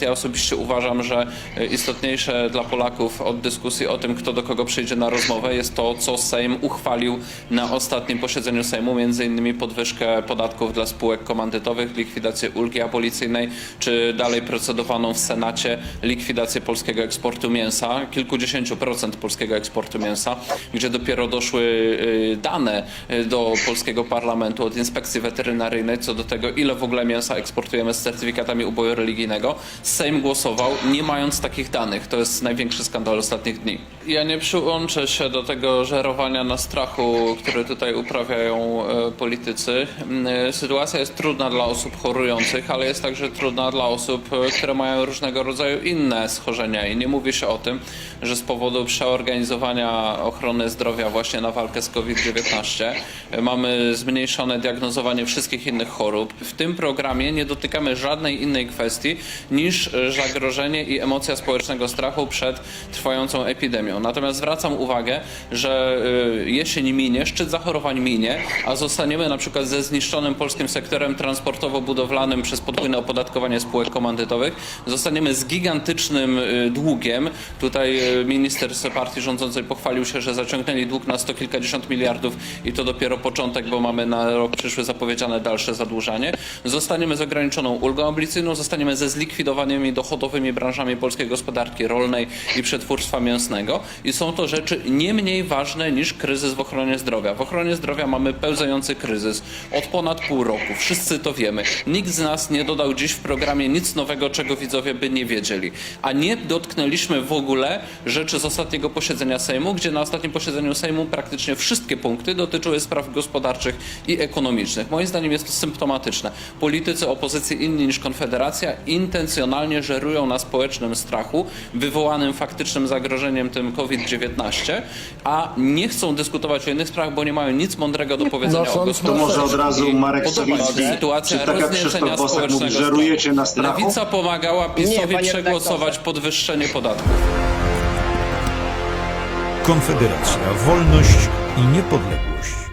Ja osobiście uważam, że e, istotniejsze dla Polaków od dyskusji o tym, kto do kogo przyjdzie na rozmowę, jest to, co Sejm uchwalił na ostatnim posiedzeniu Sejmu, między innymi podwyżkę podatków dla spółek komandytowych, likwidację ulgi abolicyjnej, czy dalej procedowaną w Senacie likwidację polskiego eksportu mięsa, kilkudziesięciu procent polskiego eksportu mięsa, gdzie dopiero doszły y, dane y, do polskiego parlamentu od inspekcji weterynaryjnej co do tego, ile w ogóle mięsa eksportujemy z certyfikatami uboju religijnego. Sejm głosował, nie mając takich danych. To jest największy skandal ostatnich dni. Ja nie przyłączę się do tego żerowania na strachu, który tutaj uprawiają e, politycy. Mm, Sytuacja jest trudna dla osób chorujących, ale jest także trudna dla osób, e, które mają różnego rodzaju inne schorzenia. I nie mówi się o tym, że z powodu przeorganizowania ochrony zdrowia właśnie na walkę z COVID-19 e, mamy zmniejszone diagnozowanie wszystkich innych chorób. W tym programie nie dotykamy żadnej innej kwestii niż e, zagrożenie i emocja społecznego strachu przed trwającą epidemią. Natomiast zwracam uwagę, że y, jesień minie, szczyt zachorowań minie, a zostaniemy na przykład ze zniszczonym polskim sektorem transportowo-budowlanym przez podwójne opodatkowanie spółek komandytowych. Zostaniemy z gigantycznym y, długiem. Tutaj y, minister z partii rządzącej pochwalił się, że zaciągnęli dług na sto kilkadziesiąt miliardów i to dopiero początek, bo mamy na rok przyszły zapowiedziane dalsze zadłużanie. Zostaniemy z ograniczoną ulgą abolicyjną, zostaniemy ze zlikwidowanymi dochodowymi branżami polskiej gospodarki rolnej i przetwórstwa mięsnego i są to rzeczy nie mniej ważne niż kryzys w ochronie zdrowia. W ochronie zdrowia mamy pełzający kryzys od ponad pół roku. Wszyscy to wiemy. Nikt z nas nie dodał dziś w programie nic nowego, czego widzowie by nie wiedzieli. A nie dotknęliśmy w ogóle rzeczy z ostatniego posiedzenia Sejmu, gdzie na ostatnim posiedzeniu Sejmu praktycznie wszystkie punkty dotyczyły spraw gospodarczych i ekonomicznych. Moim zdaniem jest to symptomatyczne. Politycy opozycji inni niż Konfederacja intencjonalnie żerują na społecznym strachu wywołanym faktycznym zagrożeniem tym COVID-19, a nie chcą dyskutować o innych sprawach, bo nie mają nic mądrego do powiedzenia o Nosząc To gospodarce. może od razu Marek Sawicki, sytuacja czy tak jak Krzysztof Bosak mówi, społecznego żerujecie na strachu? Lewica pomagała PiSowi Nie, panie przegłosować podwyższenie podatków. Konfederacja, wolność i niepodległość.